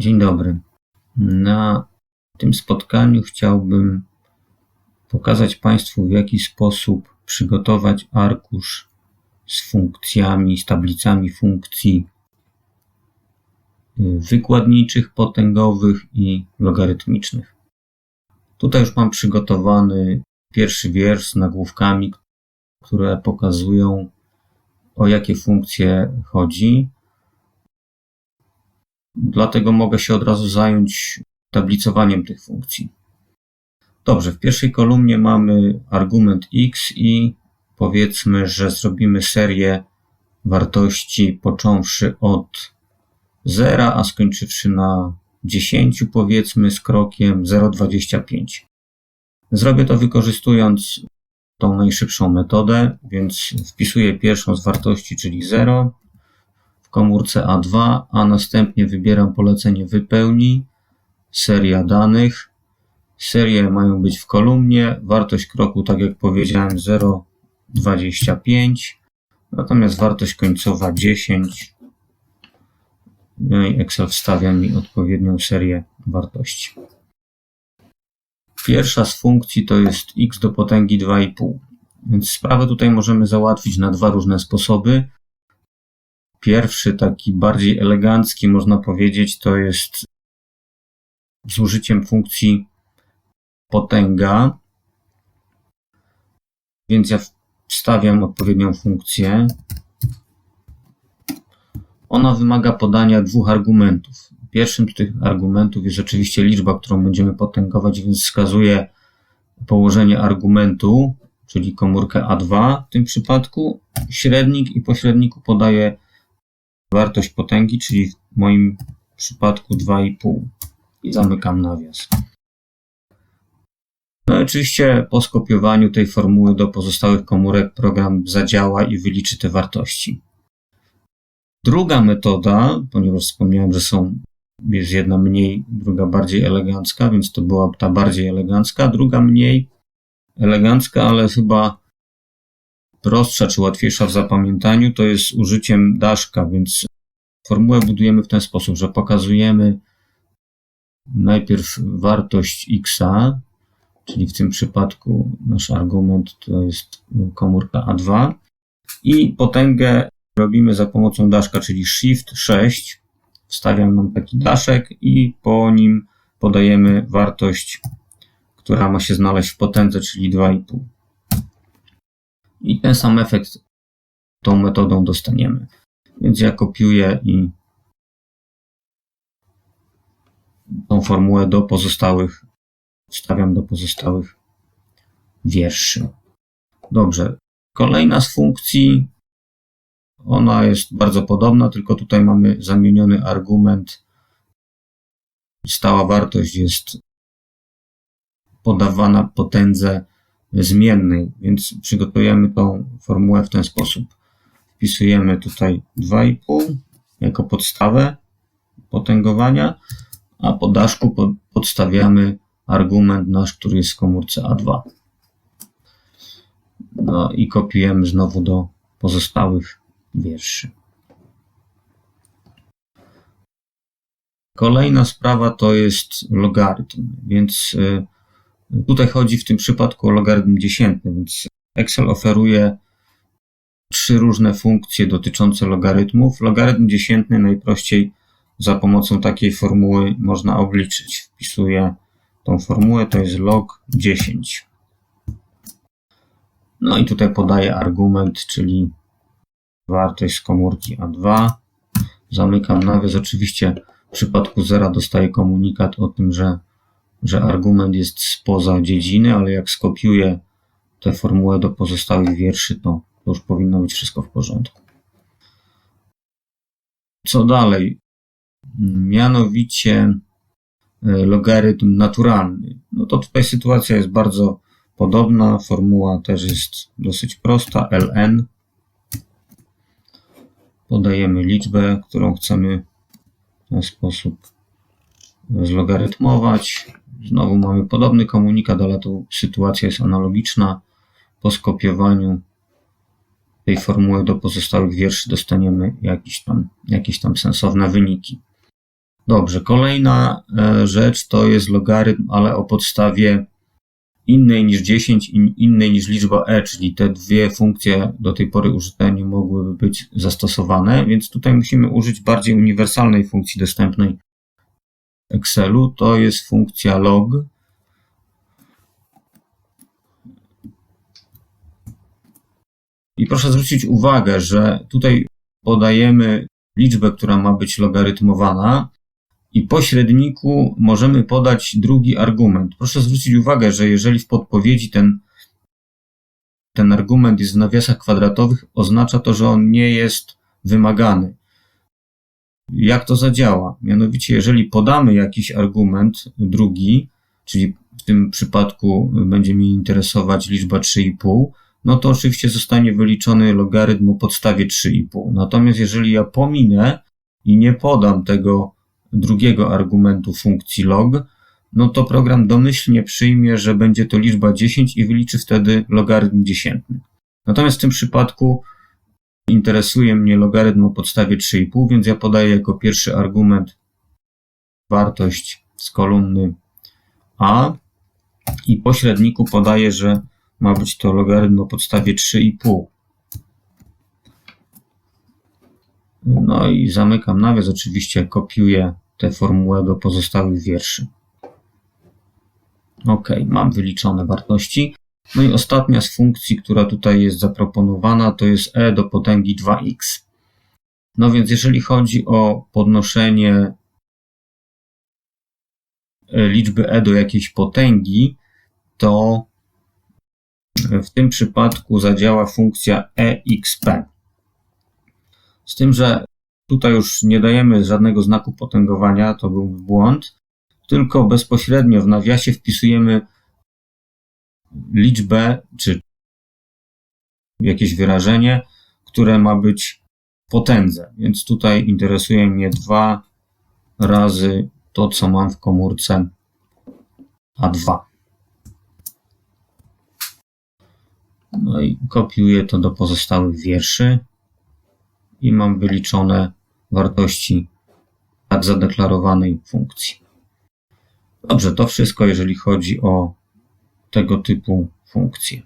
Dzień dobry. Na tym spotkaniu chciałbym pokazać Państwu, w jaki sposób przygotować arkusz z funkcjami, z tablicami funkcji y, wykładniczych, potęgowych i logarytmicznych. Tutaj już mam przygotowany pierwszy wiersz z nagłówkami, które pokazują, o jakie funkcje chodzi. Dlatego mogę się od razu zająć tablicowaniem tych funkcji. Dobrze, w pierwszej kolumnie mamy argument x i powiedzmy, że zrobimy serię wartości począwszy od 0, a skończywszy na 10, powiedzmy z krokiem 0,25. Zrobię to wykorzystując tą najszybszą metodę, więc wpisuję pierwszą z wartości, czyli 0 w komórce A2, a następnie wybieram polecenie wypełnij, seria danych. Serie mają być w kolumnie, wartość kroku, tak jak powiedziałem, 0,25, natomiast wartość końcowa 10. No i Excel wstawia mi odpowiednią serię wartości. Pierwsza z funkcji to jest x do potęgi 2,5. Więc sprawę tutaj możemy załatwić na dwa różne sposoby. Pierwszy, taki bardziej elegancki, można powiedzieć, to jest z użyciem funkcji potęga. Więc ja wstawiam odpowiednią funkcję. Ona wymaga podania dwóch argumentów. Pierwszym z tych argumentów jest oczywiście liczba, którą będziemy potęgować, więc wskazuje położenie argumentu, czyli komórkę A2 w tym przypadku. Średnik i pośredniku podaje wartość potęgi, czyli w moim przypadku 2,5 i zamykam nawias. No i oczywiście po skopiowaniu tej formuły do pozostałych komórek program zadziała i wyliczy te wartości. Druga metoda, ponieważ wspomniałem, że są jest jedna mniej, druga bardziej elegancka, więc to była ta bardziej elegancka, druga mniej elegancka, ale chyba prostsza czy łatwiejsza w zapamiętaniu, to jest użyciem daszka, więc formułę budujemy w ten sposób, że pokazujemy najpierw wartość x, czyli w tym przypadku nasz argument to jest komórka A2 i potęgę robimy za pomocą daszka, czyli Shift 6 wstawiam nam taki daszek i po nim podajemy wartość, która ma się znaleźć w potędze, czyli 2,5. I ten sam efekt tą metodą dostaniemy. Więc ja kopiuję i tą formułę do pozostałych, wstawiam do pozostałych wierszy. Dobrze. Kolejna z funkcji ona jest bardzo podobna, tylko tutaj mamy zamieniony argument. Stała wartość jest podawana potędze zmiennej, więc przygotujemy tą formułę w ten sposób. Wpisujemy tutaj 2,5 jako podstawę potęgowania, a po daszku podstawiamy argument nasz, który jest w komórce A2. No i kopiujemy znowu do pozostałych wierszy. Kolejna sprawa to jest logarytm, więc y, tutaj chodzi w tym przypadku o logarytm dziesiętny, więc Excel oferuje trzy różne funkcje dotyczące logarytmów. Logarytm dziesiętny najprościej za pomocą takiej formuły można obliczyć. Wpisuję tą formułę, to jest log 10. No i tutaj podaję argument, czyli wartość z komórki A2. Zamykam nawias. Oczywiście w przypadku zera dostaję komunikat o tym, że, że argument jest spoza dziedziny, ale jak skopiuję tę formułę do pozostałych wierszy, to już powinno być wszystko w porządku. Co dalej? Mianowicie e, logarytm naturalny. No to tutaj sytuacja jest bardzo podobna. Formuła też jest dosyć prosta. ln podajemy liczbę, którą chcemy w ten sposób zlogarytmować. Znowu mamy podobny komunikat, ale tu sytuacja jest analogiczna. Po skopiowaniu tej formuły do pozostałych wierszy dostaniemy jakieś tam, jakieś tam sensowne wyniki. Dobrze, kolejna e, rzecz to jest logarytm, ale o podstawie innej niż 10 i innej niż liczba e, czyli te dwie funkcje do tej pory użyte nie mogłyby być zastosowane, więc tutaj musimy użyć bardziej uniwersalnej funkcji dostępnej Excelu. To jest funkcja log. I proszę zwrócić uwagę, że tutaj podajemy liczbę, która ma być logarytmowana, i po średniku możemy podać drugi argument. Proszę zwrócić uwagę, że jeżeli w podpowiedzi ten, ten argument jest w nawiasach kwadratowych, oznacza to, że on nie jest wymagany. Jak to zadziała? Mianowicie, jeżeli podamy jakiś argument drugi, czyli w tym przypadku będzie mnie interesować liczba 3,5, no to oczywiście zostanie wyliczony logarytm o podstawie 3,5. Natomiast jeżeli ja pominę i nie podam tego drugiego argumentu funkcji log, no to program domyślnie przyjmie, że będzie to liczba 10 i wyliczy wtedy logarytm dziesiętny. Natomiast w tym przypadku interesuje mnie logarytm o podstawie 3,5, więc ja podaję jako pierwszy argument wartość z kolumny A i pośredniku podaję, że ma być to logarytm o podstawie 3,5. No i zamykam nawias, oczywiście kopiuję tę formułę do pozostałych wierszy. Ok, mam wyliczone wartości. No i ostatnia z funkcji, która tutaj jest zaproponowana, to jest e do potęgi 2x. No więc jeżeli chodzi o podnoszenie e, liczby e do jakiejś potęgi, to w tym przypadku zadziała funkcja exp. Z tym, że tutaj już nie dajemy żadnego znaku potęgowania, to był błąd, tylko bezpośrednio w nawiasie wpisujemy liczbę czy jakieś wyrażenie, które ma być potędze. Więc tutaj interesuje mnie dwa razy to, co mam w komórce A2. No i kopiuję to do pozostałych wierszy i mam wyliczone wartości tak zadeklarowanej funkcji. Dobrze, to wszystko, jeżeli chodzi o tego typu funkcje.